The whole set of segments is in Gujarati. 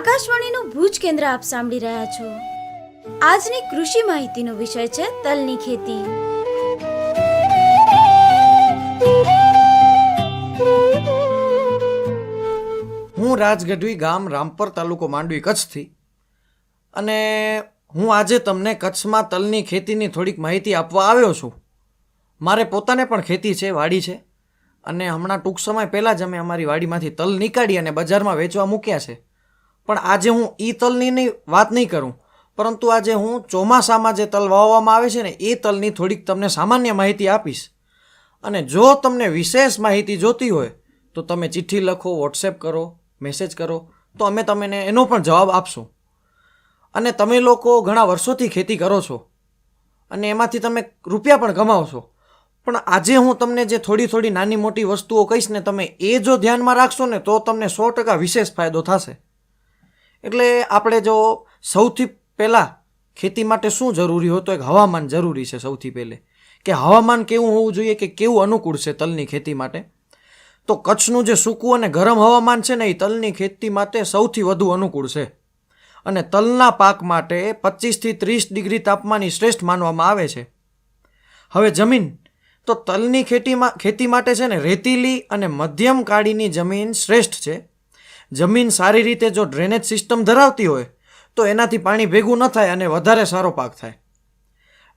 આકાશવાણીનું ભુજ કેન્દ્ર આપ સાંભળી રહ્યા છો. આજની કૃષિ માહિતીનો વિષય છે તલની ખેતી. હું રાજગઢવી ગામ રામપર તાલુકો માંડવી કચ્છથી અને હું આજે તમને કચ્છમાં તલની ખેતીની થોડીક માહિતી આપવા આવ્યો છું. મારે પોતાને પણ ખેતી છે, વાડી છે અને હમણાં ટૂંક સમય પહેલાં જ અમે અમારી વાડીમાંથી તલ નીકાળી અને બજારમાં વેચવા મૂક્યા છે. પણ આજે હું એ તલની વાત નહીં કરું. પરંતુ આજે હું ચોમાસામાં જે તલ વાવવામાં આવે છે ને, એ તલની થોડીક તમને સામાન્ય માહિતી આપીશ. અને જો તમને વિશેષ માહિતી જોતી હોય, તો તમે ચિઠ્ઠી લખો, વોટ્સએપ કરો, મેસેજ કરો, તો અમે તમને એનો પણ જવાબ આપશું. અને તમે લોકો ઘણા વર્ષોથી ખેતી કરો છો, અને એમાંથી તમે રૂપિયા પણ કમાવશો. પણ આજે હું તમને જે થોડી થોડી નાની મોટી વસ્તુઓ કહીશ ને, તમે એ જો ધ્યાનમાં રાખશો ને, તો તમને સો ટકા વિશેષ ફાયદો થશે. એટલે આપણે જો સૌથી પહેલાં ખેતી માટે શું જરૂરી હોય તો એક હવામાન જરૂરી છે સૌથી પહેલે. કે હવામાન કેવું હોવું જોઈએ કે કેવું અનુકૂળ છે તલની ખેતી માટે? તો કચ્છનું જે સૂકું અને ગરમ હવામાન છે ને એ તલની ખેતી માટે સૌથી વધુ અનુકૂળ છે. અને તલના પાક માટે પચીસથી ત્રીસ ડિગ્રી તાપમાનની શ્રેષ્ઠ માનવામાં આવે છે. હવે જમીન. તો તલની ખેતીમાં ખેતી માટે છે ને રેતીલી અને મધ્યમ કાળીની જમીન શ્રેષ્ઠ છે. જમીન સારી રીતે જો ડ્રેનેજ સિસ્ટમ ધરાવતી હોય, તો એનાથી પાણી ભેગું ન થાય અને વધારે સારો પાક થાય.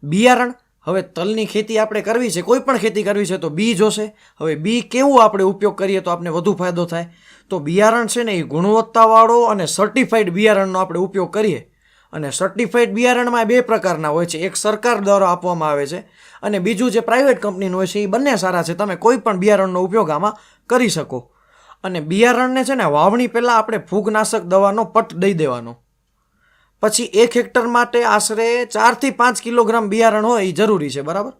બિયારણ, હવે તલની ખેતી આપણે કરવી છે, કોઈ પણ ખેતી કરવી છે, તો બી જોશે હવે બી કેવું આપણે ઉપયોગ કરીએ તો આપણે વધુ ફાયદો થાય. તો બિયારણ છે ને એ ગુણવત્તાવાળો અને સર્ટિફાઈડ બિયારણનો આપણે ઉપયોગ કરીએ. અને સર્ટિફાઈડ બિયારણમાં બે પ્રકારના હોય છે, એક સરકાર દ્વારા આપવામાં આવે છે અને બીજું જે પ્રાઇવેટ કંપનીનું હોય છે, એ બંને સારા છે. તમે કોઈ પણ બિયારણનો ઉપયોગ આમાં કરી શકો. અને બિયારણને છે ને વાવણી પહેલાં આપણે ફૂગનાશક દવાનો પટ દઈ દેવાનો. પછી એક હેક્ટર માટે આશરે ચારથી પાંચ કિલોગ્રામ બિયારણ હોય એ જરૂરી છે, બરાબર?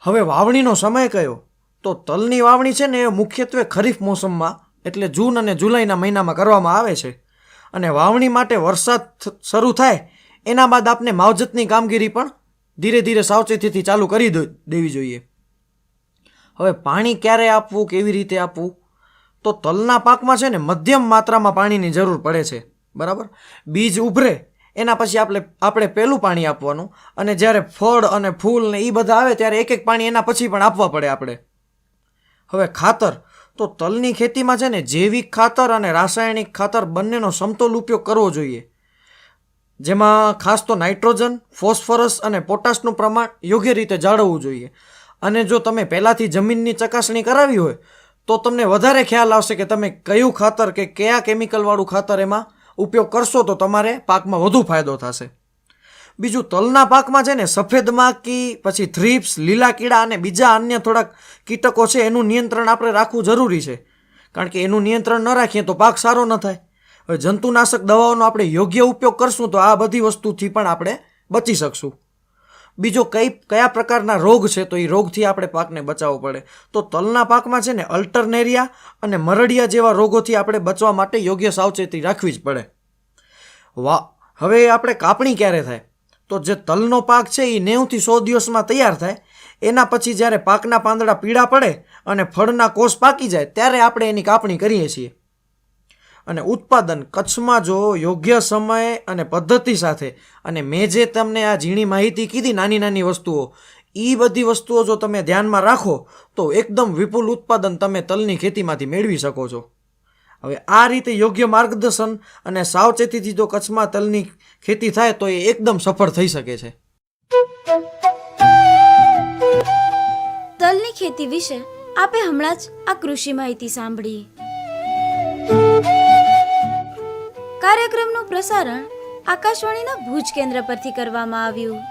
હવે વાવણીનો સમય કયો? તો તલની વાવણી છે ને એ મુખ્યત્વે ખરીફ મોસમમાં, એટલે જૂન અને જુલાઈના મહિનામાં કરવામાં આવે છે. અને વાવણી માટે વરસાદ શરૂ થાય, એના બાદ આપણે માવજતની કામગીરી પણ ધીરે ધીરે સાવચેતીથી ચાલુ કરી દેવી જોઈએ. હવે પાણી ક્યારે આપવું, કેવી રીતે આપવું? તો તલના પાકમાં છે ને મધ્યમ માત્રામાં પાણીની જરૂર પડે છે. બરાબર? બીજ ઉભરે, એના પછી આપણે આપણે પહેલું પાણી આપવાનું. અને જ્યારે ફળ અને ફૂલ ને એ બધા આવે ત્યારે એક એક પાણી એના પછી પણ આપવા પડે આપણે. હવે ખાતર. તો તલની ખેતીમાં છે ને જૈવિક ખાતર અને રાસાયણિક ખાતર બંનેનો સમતોલ ઉપયોગ કરવો જોઈએ. જેમાં ખાસ તો નાઇટ્રોજન, ફોસ્ફરસ અને પોટાશનું પ્રમાણ યોગ્ય રીતે જાળવવું જોઈએ. અને જો તમે પહેલાંથી જમીનની ચકાસણી કરાવી હોય તો તમને વધારે ખ્યાલ આવશે કે તમે કયું ખાતર કે કયા કેમિકલવાળું ખાતર એમાં ઉપયોગ કરશો તો તમારે પાકમાં વધુ ફાયદો થશે. બીજું, તલના પાકમાં છે ને સફેદ માખી, પછી થ્રીપ્સ લીલા કીડા અને બીજા અન્ય થોડાક કીટકો છે, એનું નિયંત્રણ આપણે રાખવું જરૂરી છે. કારણ કે એનું નિયંત્રણ ન રાખીએ તો પાક સારો ન થાય. હવે જંતુનાશક દવાઓનો આપણે યોગ્ય ઉપયોગ કરશું તો આ બધી વસ્તુથી પણ આપણે બચી શકશું. બીજો કઈ કયા પ્રકારના રોગ છે તો એ રોગથી આપણે પાકને બચાવવો પડે. તો તલના પાકમાં છે ને અલ્ટરનેરિયા અને મરડિયા જેવા રોગોથી આપણે બચવા માટે યોગ્ય સાવચેતી રાખવી જ પડે. વાહ હવે આપણે કાપણી ક્યારે થાય? તો જે તલનો પાક છે એ નેવથી સો દિવસમાં તૈયાર થાય. એના પછી જ્યારે પાકના પાંદડા પીળા પડે અને ફળના કોષ પાકી જાય, ત્યારે આપણે એની કાપણી કરીએ છીએ. અને ઉત્પાદન કચ્છમાં જો યોગ્ય સમય અને પદ્ધતિ સાથે. અને મેં જે તમને આ ઝીણી માહિતી કીધી નાની નાની વસ્તુઓ એ બધી વસ્તુઓ જો તમે ધ્યાનમાં રાખો, તો એકદમ વિપુલ ઉત્પાદન તમે તલની ખેતીમાંથી મેળવી શકો છો. હવે આ રીતે યોગ્ય માર્ગદર્શન અને સાવચેતીથી જો કચ્છમાં તલની ખેતી થાય, તો એ એકદમ સફળ થઈ શકે છે. તલની ખેતી વિશે આપે હમણાં જ આ કૃષિ માહિતી સાંભળી. કાર્યક્રમનું પ્રસારણ આકાશવાણીના ભુજ કેન્દ્ર પરથી કરવામાં આવ્યું.